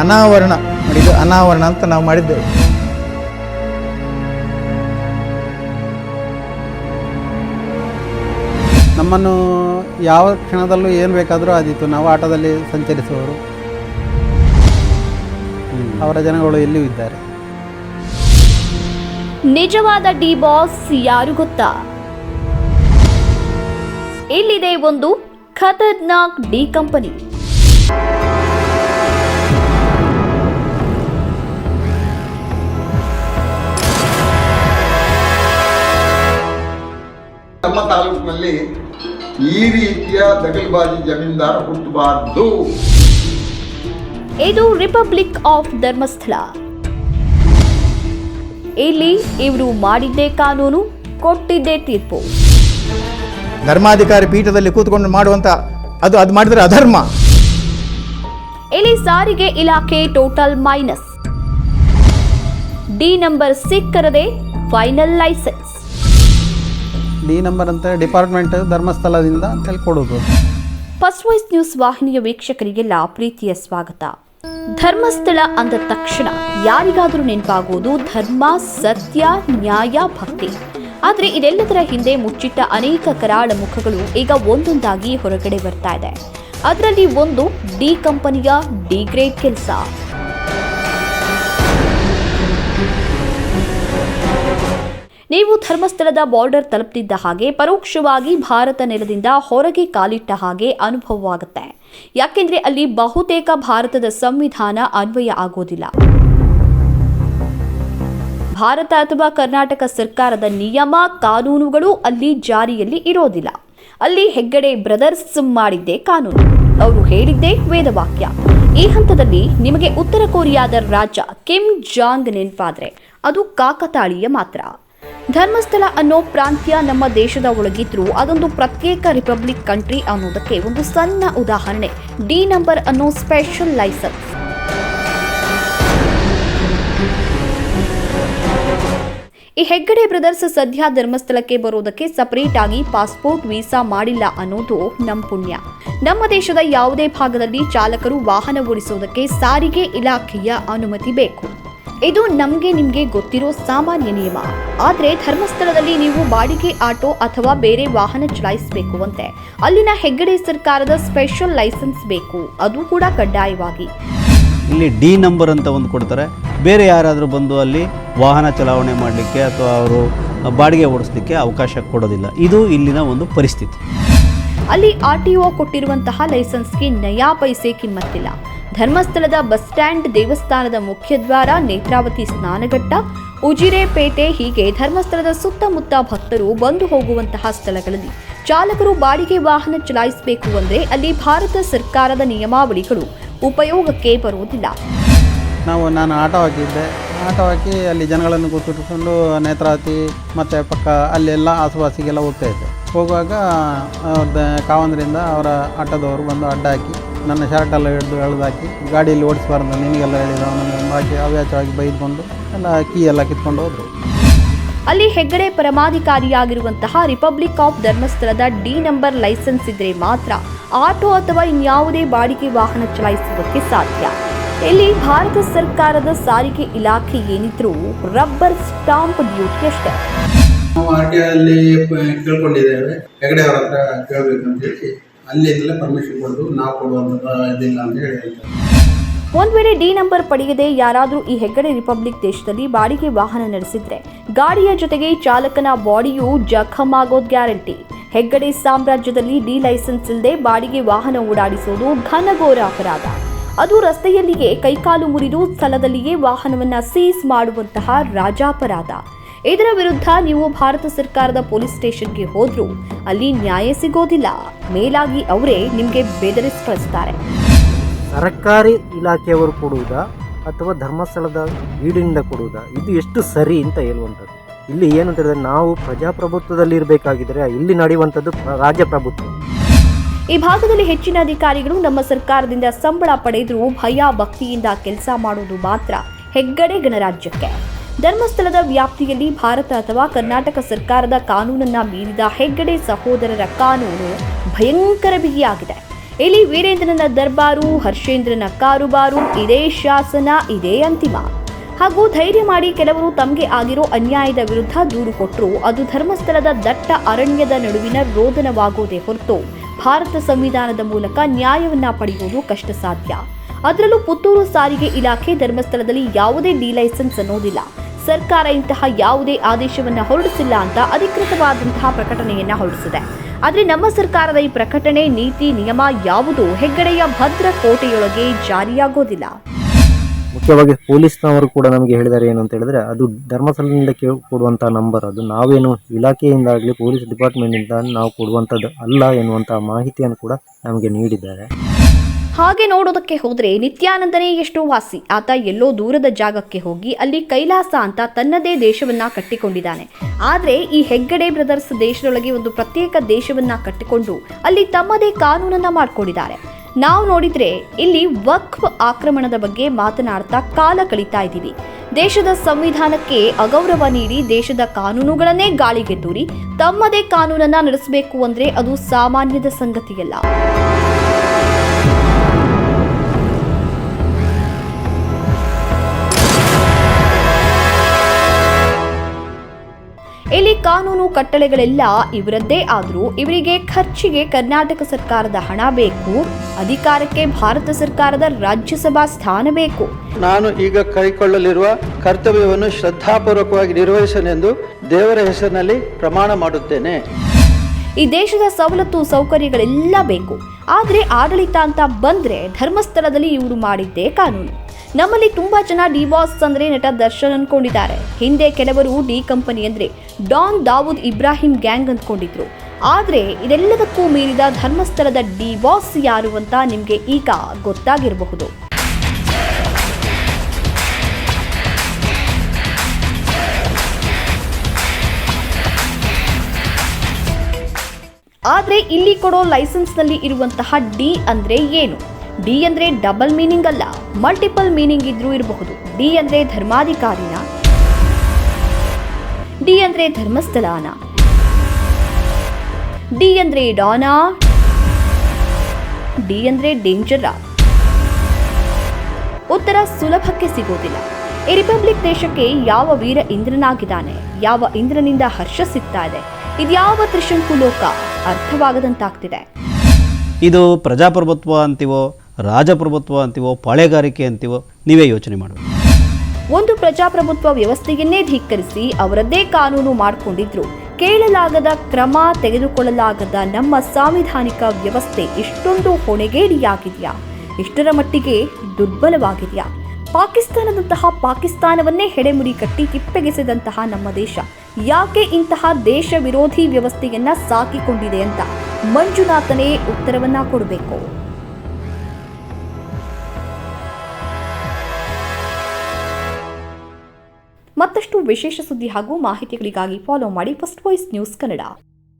ಅನಾವರಣ ಮಾಡಿದ್ದು ಅನಾವರಣ ಅಂತ ನಾವು ಮಾಡಿದ್ದೇವೆ. ನಮ್ಮನ್ನು ಯಾವ ಕ್ಷಣದಲ್ಲೂ ಏನು ಬೇಕಾದರೂ ಆದಿತ್ತು ನಾವು ಆಟದಲ್ಲಿ ಸಂಚರಿಸುವವರು. ಅವರ ಜನಗಳು ಎಲ್ಲಿಯೂ ಇದ್ದಾರೆ. ನಿಜವಾದ ಡಿ ಬಾಸ್ ಯಾರು ಗೊತ್ತಾ? ಇಲ್ಲಿದೆ ಒಂದು ಖತರ್ನಾಕ್ ಡಿ ಕಂಪನಿ. ನಮ್ಮ ತಾಲೂಕಿನಲ್ಲಿ ಈ ರೀತಿಯ ದಗಲ್ಬಾಜಿ ಜಮೀನ್ದಾರ ಹುಟ್ಟಬಾರ್ದು. ಇದು ರಿಪಬ್ಲಿಕ್ ಆಫ್ ಧರ್ಮಸ್ಥಳ. ಇಲ್ಲಿ ಇವರು ಮಾಡಿದ್ದೇ ಕಾನೂನು ಕೊಟ್ಟಿದ್ದೇ ತೀರ್ಪು. ಧರ್ಮಾಧಿಕಾರಿ ಪೀಠದಲ್ಲಿ ಕೂತ್ಕೊಂಡು ಮಾಡುವಂತ ಅದು ಅದು ಮಾಡಿದ್ರೆ ಅಧರ್ಮ. ಇಲ್ಲಿ ಸಾರಿಗೆ ಇಲಾಖೆ ಟೋಟಲ್ ಮೈನಸ್. ಡಿ ನಂಬರ್ ಸಿಕ್ಕರದೆ ಫೈನಲ್ ಲೈಸೆನ್ಸ್. ಡಿ ನಂಬರ್ ಅಂತ ಡಿಪಾರ್ಟ್ಮೆಂಟ್ ಧರ್ಮಸ್ಥಳದಿಂದ ಅಂತೇಳಿ ಕೊಡೋದು. ಫಸ್ಟ್ ವಾಯ್ಸ್ ನ್ಯೂಸ್ ವಾಹಿನಿಯ ವೀಕ್ಷಕರಿಗೆಲ್ಲ ಪ್ರೀತಿಯ ಸ್ವಾಗತ. ಧರ್ಮಸ್ಥಳ ಅಂದ ತಕ್ಷಣ ಯಾರಿಗಾದರೂ ನೆನಪಾಗುವುದು ಧರ್ಮ, ಸತ್ಯ, ನ್ಯಾಯ, ಭಕ್ತಿ. ಆದರೆ ಇದೆಲ್ಲದರ ಹಿಂದೆ ಮುಚ್ಚಿಟ್ಟ ಅನೇಕ ಕರಾಳ ಮುಖಗಳು ಈಗ ಒಂದೊಂದಾಗಿ ಹೊರಗಡೆ ಬರ್ತಾ ಇದೆ. ಅದರಲ್ಲಿ ಒಂದು ಡಿ ಕಂಪನಿಯ ಡಿ ಗ್ರೇಡ್ ಕೆಲಸ. ನೀವು ಧರ್ಮಸ್ಥಳದ ಬಾರ್ಡರ್ ತಲುಪ್ತಿದ್ದ ಹಾಗೆ ಪರೋಕ್ಷವಾಗಿ ಭಾರತ ನೆಲದಿಂದ ಹೊರಗೆ ಕಾಲಿಟ್ಟ ಹಾಗೆ ಅನುಭವವಾಗುತ್ತೆ. ಯಾಕೆಂದ್ರೆ ಅಲ್ಲಿ ಬಹುತೇಕ ಭಾರತದ ಸಂವಿಧಾನ ಅನ್ವಯ ಆಗೋದಿಲ್ಲ. ಭಾರತ ಅಥವಾ ಕರ್ನಾಟಕ ಸರ್ಕಾರದ ನಿಯಮ, ಕಾನೂನುಗಳು ಅಲ್ಲಿ ಜಾರಿಯಲ್ಲಿ ಇರೋದಿಲ್ಲ. ಅಲ್ಲಿ ಹೆಗ್ಗಡೆ ಬ್ರದರ್ಸ್ ಮಾಡಿದ್ದೇ ಕಾನೂನು. ಅವರು ಹೇಳಿದ್ದೇ ವೇದವಾಕ್ಯ. ಈ ಹಂತದಲ್ಲಿ ನಿಮಗೆ ಉತ್ತರ ಕೊರಿಯಾದ ರಾಜ ಕಿಮ್ ಜಾಂಗ್ ನೆನಪಾದ್ರೆ ಅದು ಕಾಕತಾಳೀಯ ಮಾತ್ರ. ಧರ್ಮಸ್ಥಳ ಅನ್ನೋ ಪ್ರಾಂತ್ಯ ನಮ್ಮ ದೇಶದ ಒಳಗಿದ್ರೂ ಅದೊಂದು ಪ್ರತ್ಯೇಕ ರಿಪಬ್ಲಿಕ್ ಕಂಟ್ರಿ ಅನ್ನೋದಕ್ಕೆ ಒಂದು ಸಣ್ಣ ಉದಾಹರಣೆ. ಡಿ ನಂಬರ್ ಅನ್ನೋ ಸ್ಪೆಷಲ್ ಲೈಸೆನ್ಸ್. ಈ ಹೆಗ್ಗಡೆ ಬ್ರದರ್ಸ್ ಸದ್ಯ ಧರ್ಮಸ್ಥಳಕ್ಕೆ ಬರೋದಕ್ಕೆ ಸಪರೇಟ್ ಆಗಿ ಪಾಸ್ಪೋರ್ಟ್ ವೀಸಾ ಮಾಡಿಲ್ಲ ಅನ್ನೋದು ನಮ್ಮ ಪುಣ್ಯ. ನಮ್ಮ ದೇಶದ ಯಾವುದೇ ಭಾಗದಲ್ಲಿ ಚಾಲಕರು ವಾಹನ ಓಡಿಸೋದಕ್ಕೆ ಸಾರಿಗೆ ಇಲಾಖೆಯ ಅನುಮತಿ ಬೇಕು. ಇದು ನಮಗೆ ನಿಮಗೆ ಗೊತ್ತಿರೋ ಸಾಮಾನ್ಯ ನಿಯಮ. ಆದರೆ ಧರ್ಮಸ್ಥಳದಲ್ಲಿ ನೀವು ಬಾಡಿಗೆ ಆಟೋ ಅಥವಾ ಬೇರೆ ವಾಹನ ಚಲಾಯಿಸಬೇಕು ಅಂತೆ. ಅಲ್ಲಿನ ಹೆಗ್ಗಡೆ ಸರ್ಕಾರದ ಸ್ಪೆಷಲ್ ಲೈಸೆನ್ಸ್ ಬೇಕು. ಅದು ಕೂಡ ಕಡ್ಡಾಯವಾಗಿ. ಇಲ್ಲಿ ಡಿ ನಂಬರ್ ಅಂತ ಒಂದು ಕೊಡ್ತಾರೆ. ಬೇರೆ ಯಾರಾದರೂ ಬಂದು ಅಲ್ಲಿ ವಾಹನ ಚಲಾವಣೆ ಮಾಡಲಿಕ್ಕೆ ಅಥವಾ ಅವರು ಬಾಡಿಗೆ ಓಡಿಸ್ಲಿಕ್ಕೆ ಅವಕಾಶ ಕೊಡೋದಿಲ್ಲ. ಇದು ಇಲ್ಲಿನ ಒಂದು ಪರಿಸ್ಥಿತಿ. ಅಲ್ಲಿ ಆರ್ ಟಿ ಒ ಕೊಟ್ಟಿರುವಂತಹ ಲೈಸೆನ್ಸ್ಗೆ ನಯಾ ಪೈಸೆ ಕಿಮ್ಮತ್ತಿಲ್ಲ. ಧರ್ಮಸ್ಥಳದ ಬಸ್ ಸ್ಟ್ಯಾಂಡ್ ದೇವಸ್ಥಾನದ ಮುಖ್ಯದ್ವಾರ ನೇತ್ರಾವತಿ ಸ್ನಾನಘಟ್ಟ, ಉಜಿರೆಪೇಟೆ ಹೀಗೆ ಧರ್ಮಸ್ಥಳದ ಸುತ್ತಮುತ್ತ ಭಕ್ತರು ಬಂದು ಹೋಗುವಂತಹ ಸ್ಥಳಗಳಲ್ಲಿ ಚಾಲಕರು ಬಾಡಿಗೆ ವಾಹನ ಚಲಾಯಿಸಬೇಕು ಅಂದರೆ ಅಲ್ಲಿ ಭಾರತ ಸರ್ಕಾರದ ನಿಯಮಾವಳಿಗಳು ಉಪಯೋಗಕ್ಕೆ ಬರುವುದಿಲ್ಲ. ನಾವು, ನಾನು ಆಟೋ ಹಾಕಿದ್ದೆ. ಆಟೋ ಹಾಕಿ ಅಲ್ಲಿ ಜನಗಳನ್ನು ಗುರುತಿಟ್ಟುಕೊಂಡು ನೇತ್ರಾವತಿ ಮತ್ತು ಪಕ್ಕ ಅಲ್ಲೆಲ್ಲ ಆಸುಪಾಸಿಗೆಲ್ಲ ಹೋಗ್ತಾ ಇದ್ದೆ. ಹೋಗುವಾಗ ಕಾವಂದ್ರಿಂದ ಅವರ ಆಟೋದವರು ಬಂದು ಅಡ್ಡ ಹಾಕಿ ನನ್ನ ಶರ್ಟ್ ಎಲ್ಲ ಹಿಡಿದು ಎಳೆದಾಕಿ ಗಾಡಿಯಲ್ಲಿ ಓಡಿಸಬಾರ್ದು ನಿನಗೆಲ್ಲ ಹೇಳಿದ ಅವನನ್ನು ಹಾಕಿ ಅವ್ಯಾಚವಾಗಿ ಬೈದ್ಕೊಂಡು ನನ್ನ ಕೀ ಎಲ್ಲ ಕಿತ್ಕೊಂಡು ಹೋದರು. ಅಲ್ಲಿ ಹೆಗ್ಗಡೆ ಪರಮಾಧಿಕಾರಿಯಾಗಿರುವಂತಹ ರಿಪಬ್ಲಿಕ್ ಆಫ್ ಧರ್ಮಸ್ಥಳದ ಡಿ ನಂಬರ್ ಲೈಸೆನ್ಸ್ ಇದ್ರೆ ಮಾತ್ರ ಆಟೋ ಅಥವಾ ಇನ್ಯಾವುದೇ ಬಾಡಿಗೆ ವಾಹನ ಚಲಾಯಿಸುವುದಕ್ಕೆ ಸಾಧ್ಯ. ಇಲ್ಲಿ ಭಾರತ ಸರ್ಕಾರದ ಸಾರಿಗೆ ಇಲಾಖೆ ಏನಿದ್ರು ರಬ್ಬರ್ ಸ್ಟಾಂಪ್ ಡ್ಯೂಟಿ ಅಷ್ಟೇ. ನಾವು ಆರ್ ಟಿ ಅಲ್ಲಿ ಕೇಳ್ಕೊಂಡಿದ್ದೇವೆ. ಹೆಗಡೆ ಅವರ ಹತ್ರ ಕೇಳಬೇಕು ಅಂತ ಹೇಳಿ. ಅಲ್ಲಿಂದಲೇ ಪರ್ಮಿಷನ್ ಕೊಡೋದು ನಾವು ಕೊಡುವಂತ ಇದಿಲ್ಲ ಅಂತ ಹೇಳಿ ಹೇಳ್ತಾರೆ. ಒಂದ್ ವೇಳೆ ಡಿ ನಂಬರ್ ಪಡೆಯದೆ ಯಾರಾದರೂ ಈ ಹೆಗ್ಗಡೆ ರಿಪಬ್ಲಿಕ್ ದೇಶದಲ್ಲಿ ಬಾಡಿಗೆ ವಾಹನ ನಡೆಸಿದ್ರೆ ಗಾಡಿಯ ಜೊತೆಗೆ ಚಾಲಕನ ಬಾಡಿಯೂ ಜಖಮ್ ಆಗೋದ್ ಗ್ಯಾರಂಟಿ. ಹೆಗ್ಗಡೆ ಸಾಮ್ರಾಜ್ಯದಲ್ಲಿ ಡಿ ಲೈಸೆನ್ಸ್ ಇಲ್ಲದೆ ಬಾಡಿಗೆ ವಾಹನ ಓಡಾಡಿಸೋದು ಘನಘೋರ ಅಪರಾಧ. ಅದು ರಸ್ತೆಯಲ್ಲಿಯೇ ಕೈಕಾಲು ಮುರಿದು ಸ್ಥಳದಲ್ಲಿಯೇ ವಾಹನವನ್ನ ಸೀಸ್ ಮಾಡುವಂತಹ ರಾಜಾಪರಾಧ. ಇದರ ವಿರುದ್ಧ ನೀವು ಭಾರತ ಸರ್ಕಾರದ ಪೊಲೀಸ್ ಸ್ಟೇಷನ್ಗೆ ಹೋದ್ರೂ ಅಲ್ಲಿ ನ್ಯಾಯ ಸಿಗೋದಿಲ್ಲ. ಮೇಲಾಗಿ ಅವರೇ ನಿಮಗೆ ಬೆದರಿಸಿ ಕಳಿಸ್ತಾರೆ ಸರ್ಕಾರಿ ಇಲಾಖೆಯವರು ಕೊಡುವುದಾ ಅಥವಾ ಧರ್ಮಸ್ಥಳದ ಗೀಡಿನಿಂದ ಕೊಡುವುದಾ? ಇದು ಎಷ್ಟು ಸರಿ ಅಂತ ಹೇಳುವಂಥದ್ದು. ಇಲ್ಲಿ ಏನು ಅಂತ ಹೇಳಿದ್ರೆ ನಾವು ಪ್ರಜಾಪ್ರಭುತ್ವದಲ್ಲಿ ಇರಬೇಕಾಗಿದ್ರೆ ಇಲ್ಲಿ ನಡೆಯುವಂಥದ್ದು ರಾಜ್ಯಪ್ರಭುತ್ವ ರಾಜಪ್ರಭುತ್ವ ಈ ಭಾಗದಲ್ಲಿ ಹೆಚ್ಚಿನ ಅಧಿಕಾರಿಗಳು ನಮ್ಮ ಸರ್ಕಾರದಿಂದ ಸಂಬಳ ಪಡೆದರೂ ಭಯ ಭಕ್ತಿಯಿಂದ ಕೆಲಸ ಮಾಡುವುದು ಮಾತ್ರ ಹೆಗ್ಗಡೆ ಗಣರಾಜ್ಯಕ್ಕೆ. ಧರ್ಮಸ್ಥಳದ ವ್ಯಾಪ್ತಿಯಲ್ಲಿ ಭಾರತ ಅಥವಾ ಕರ್ನಾಟಕ ಸರ್ಕಾರದ ಕಾನೂನನ್ನ ಮೀರಿದ ಹೆಗ್ಗಡೆ ಸಹೋದರರ ಕಾನೂನು ಭಯಂಕರ ಬಿಗಿಯಾಗಿದೆ. ಇಲ್ಲಿ ವೀರೇಂದ್ರನ ದರ್ಬಾರು, ಹರ್ಷೇಂದ್ರನ ಕಾರುಬಾರು, ಇದೇ ಶಾಸನ, ಇದೇ ಅಂತಿಮ. ಹಾಗೂ ಧೈರ್ಯ ಮಾಡಿ ಕೆಲವರು ತಮಗೆ ಆಗಿರೋ ಅನ್ಯಾಯದ ವಿರುದ್ಧ ದೂರು ಕೊಟ್ಟರು ಅದು ಧರ್ಮಸ್ಥಳದ ದಟ್ಟ ಅರಣ್ಯದ ನಡುವಿನ ರೋದನವಾಗುವುದೇ ಹೊರತು ಭಾರತ ಸಂವಿಧಾನದ ಮೂಲಕ ನ್ಯಾಯವನ್ನ ಪಡೆಯುವುದು ಕಷ್ಟ ಸಾಧ್ಯ ಅದರಲ್ಲೂ ಪುತ್ತೂರು ಸಾರಿಗೆ ಇಲಾಖೆ ಧರ್ಮಸ್ಥಳದಲ್ಲಿ ಯಾವುದೇ ಡಿಲೈಸೆನ್ಸ್ ಅನ್ನೋದಿಲ್ಲ. ಸರ್ಕಾರ ಇಂತಹ ಯಾವುದೇ ಆದೇಶವನ್ನು ಹೊರಡಿಸಿಲ್ಲ ಅಂತ ಅಧಿಕೃತವಾದಂತಹ ಪ್ರಕಟಣೆಯನ್ನು ಹೊರಡಿಸಿದೆ. ಆದರೆ ನಮ್ಮ ಸರ್ಕಾರದ ಈ ಪ್ರಕಟಣೆ, ನೀತಿ, ನಿಯಮ ಯಾವುದು ಹೆಗ್ಗಡೆಯ ಭದ್ರ ಕೋಟೆಯೊಳಗೆ ಜಾರಿಯಾಗೋದಿಲ್ಲ. ಮುಖ್ಯವಾಗಿ ಪೊಲೀಸ್ನವರು ಕೂಡ ನಮಗೆ ಹೇಳಿದ್ದಾರೆ ಏನು ಅಂತ ಹೇಳಿದ್ರೆ, ಅದು ಧರ್ಮಸ್ಥಳದಿಂದ ಕೇಳಿ ಕೊಡುವಂಥ ನಂಬರ್, ಅದು ನಾವೇನು ಇಲಾಖೆಯಿಂದಾಗಲಿ ಪೊಲೀಸ್ ಡಿಪಾರ್ಟ್ಮೆಂಟಿಂದ ನಾವು ಕೊಡುವಂಥದ್ದು ಅಲ್ಲ ಎನ್ನುವಂಥ ಮಾಹಿತಿಯನ್ನು ಕೂಡ ನಮಗೆ ನೀಡಿದ್ದಾರೆ. ಹಾಗೆ ನೋಡೋದಕ್ಕೆ ಹೋದರೆ ನಿತ್ಯಾನಂದನೇ ಎಷ್ಟೋ ವಾಸಿ. ಆತ ಎಲ್ಲೋ ದೂರದ ಜಾಗಕ್ಕೆ ಹೋಗಿ ಅಲ್ಲಿ ಕೈಲಾಸ ಅಂತ ತನ್ನದೇ ದೇಶವನ್ನ ಕಟ್ಟಿಕೊಂಡಿದ್ದಾನೆ. ಆದ್ರೆ ಈ ಹೆಗ್ಗಡೆ ಬ್ರದರ್ಸ್ ದೇಶದೊಳಗೆ ಒಂದು ಪ್ರತ್ಯೇಕ ದೇಶವನ್ನ ಕಟ್ಟಿಕೊಂಡು ಅಲ್ಲಿ ತಮ್ಮದೇ ಕಾನೂನನ್ನ ಮಾಡಿಕೊಂಡಿದ್ದಾರೆ. ನಾವು ನೋಡಿದ್ರೆ ಇಲ್ಲಿ ವಕ್ಫ್ ಆಕ್ರಮಣದ ಬಗ್ಗೆ ಮಾತನಾಡ್ತಾ ಕಾಲ ಕಳೀತಾ ಇದ್ದೀವಿ. ದೇಶದ ಸಂವಿಧಾನಕ್ಕೆ ಅಗೌರವ ನೀಡಿ ದೇಶದ ಕಾನೂನುಗಳನ್ನೇ ಗಾಳಿಗೆ ತೂರಿ ತಮ್ಮದೇ ಕಾನೂನನ್ನ ನಡೆಸಬೇಕು ಅಂದ್ರೆ ಅದು ಸಾಮಾನ್ಯದ ಸಂಗತಿಯಲ್ಲ. ಕಾನೂನು ಕಟ್ಟಳೆಗಳೆಲ್ಲ ಇವರದ್ದೇ ಆದರೂ ಇವರಿಗೆ ಖರ್ಚಿಗೆ ಕರ್ನಾಟಕ ಸರ್ಕಾರದ ಹಣ ಬೇಕು ಅಧಿಕಾರಕ್ಕೆ ಭಾರತ ಸರ್ಕಾರದ ರಾಜ್ಯಸಭಾ ಸ್ಥಾನ ಬೇಕು. ನಾನು ಈಗ ಕೈಕೊಳ್ಳಲಿರುವ ಕರ್ತವ್ಯವನ್ನು ಶ್ರದ್ಧಾಪೂರ್ವಕವಾಗಿ ನಿರ್ವಹಿಸನೆಂದು ದೇವರ ಹೆಸರಿನಲ್ಲಿ ಪ್ರಮಾಣ ಮಾಡುತ್ತೇನೆ. ಈ ದೇಶದ ಸವಲತ್ತು ಸೌಕರ್ಯಗಳೆಲ್ಲ ಬೇಕು. ಆದರೆ ಆಡಳಿತ ಅಂತ ಬಂದ್ರೆ ಧರ್ಮಸ್ಥಳದಲ್ಲಿ ಇವರು ಮಾಡಿದ್ದೇ ಕಾನೂನು. ನಮ್ಮಲ್ಲಿ ತುಂಬಾ ಜನ ಡಿ ಬಾಸ್ ಅಂದ್ರೆ ನಟ ದರ್ಶನ್ ಅನ್ಕೊಂಡಿದ್ದಾರೆ. ಹಿಂದೆ ಕೆಲವರು ಡಿ ಕಂಪನಿ ಅಂದ್ರೆ ಡಾನ್ ದಾವೂದ್ ಇಬ್ರಾಹಿಂ ಗ್ಯಾಂಗ್ ಅಂದ್ಕೊಂಡಿದ್ರು ಆದ್ರೆ ಇದೆಲ್ಲದಕ್ಕೂ ಮೀರಿದ ಧರ್ಮಸ್ಥಳದ ಡಿ ಬಾಸ್ ಯಾರು ಅಂತ ನಿಮ್ಗೆ ಈಗ ಗೊತ್ತಾಗಿರಬಹುದು. ಆದ್ರೆ ಇಲ್ಲಿ ಕೊಡೋ ಲೈಸೆನ್ಸ್ನಲ್ಲಿ ಇರುವಂತಹ ಡಿ ಅಂದ್ರೆ ಏನು? ಡಿ ಅಂದ್ರೆ ಡಬಲ್ ಮೀನಿಂಗ್ ಅಲ್ಲ, ಮಲ್ಟಿಪಲ್ ಮೀನಿಂಗ್ ಇದ್ರೂ ಇರಬಹುದು. ಡಿ ಅಂದ್ರೆ ಧರ್ಮಾಧಿಕಾರಿನ, ಡಿ ಅಂದ್ರೆ ಧರ್ಮಸ್ಥಳಾನ, ಡಿ ಅಂದ್ರೆ ಡಾನಾ, ಡಿ ಅಂದ್ರೆ ಡೇಂಜರ. ಉತ್ತರ ಸುಲಭಕ್ಕೆ ಸಿಗೋದಿಲ್ಲ. ಈ ರಿಪಬ್ಲಿಕ್ ದೇಶಕ್ಕೆ ಯಾವ ವೀರ ಇಂದ್ರನಾಗಿದ್ದಾನೆ, ಯಾವ ಇಂದ್ರನಿಂದ ಹರ್ಷ ಸಿಗ್ತಾ ಇದೆ ಇದ್ಯಾವ ತ್ರಿಶಂಕು ಲೋಕ ಅರ್ಥವಾಗದಂತಾಗ್ತಿದೆ. ಇದು ಪ್ರಜಾಪ್ರಭುತ್ವ ಅಂತೀವೋ ರಾಜಪ್ರಭುತ್ವ ಅಂತೀವೋ, ಪಾಳೆಗಾರಿಕೆ ಅಂತೀವೋ, ನೀವೇ ಯೋಚನೆ ಮಾಡಬೇಕು ಒಂದು ಪ್ರಜಾಪ್ರಭುತ್ವ ವ್ಯವಸ್ಥೆಯನ್ನೇ ಧಿಕ್ಕರಿಸಿ ಅವರದ್ದೇ ಕಾನೂನು ಮಾಡಿಕೊಂಡಿದ್ರು. ಕೇಳಲಾಗದ ಕ್ರಮ ತೆಗೆದುಕೊಳ್ಳಲಾಗದ ನಮ್ಮ ಸಾಂವಿಧಾನಿಕ ವ್ಯವಸ್ಥೆ ಇಷ್ಟೊಂದು ಹೊಣೆಗೇಡಿಯಾಗಿದೆಯಾ? ಇಷ್ಟರ ಮಟ್ಟಿಗೆ ದುರ್ಬಲವಾಗಿದೆಯಾ? ಪಾಕಿಸ್ತಾನದಂತಹ ಪಾಕಿಸ್ತಾನವನ್ನೇ ಹೆಡೆಮುರಿ ಕಟ್ಟಿ ತಿಪ್ಪೆಗೆಸೆದಂತಹ ನಮ್ಮ ದೇಶ ಯಾಕೆ ಇಂತಹ ದೇಶ ವಿರೋಧಿ ವ್ಯವಸ್ಥೆಯನ್ನ ಸಾಕಿಕೊಂಡಿದೆ ಅಂತ ಮಂಜುನಾಥನೇ ಉತ್ತರವನ್ನ ಕೊಡಬೇಕು. ಮತ್ತಷ್ಟು ವಿಶೇಷ ಸುದ್ದಿ ಹಾಗೂ ಮಾಹಿತಿಗಳಿಗಾಗಿ ಫಾಲೋ ಮಾಡಿ ಫಸ್ಟ್ ವಾಯ್ಸ್ ನ್ಯೂಸ್ ಕನ್ನಡ.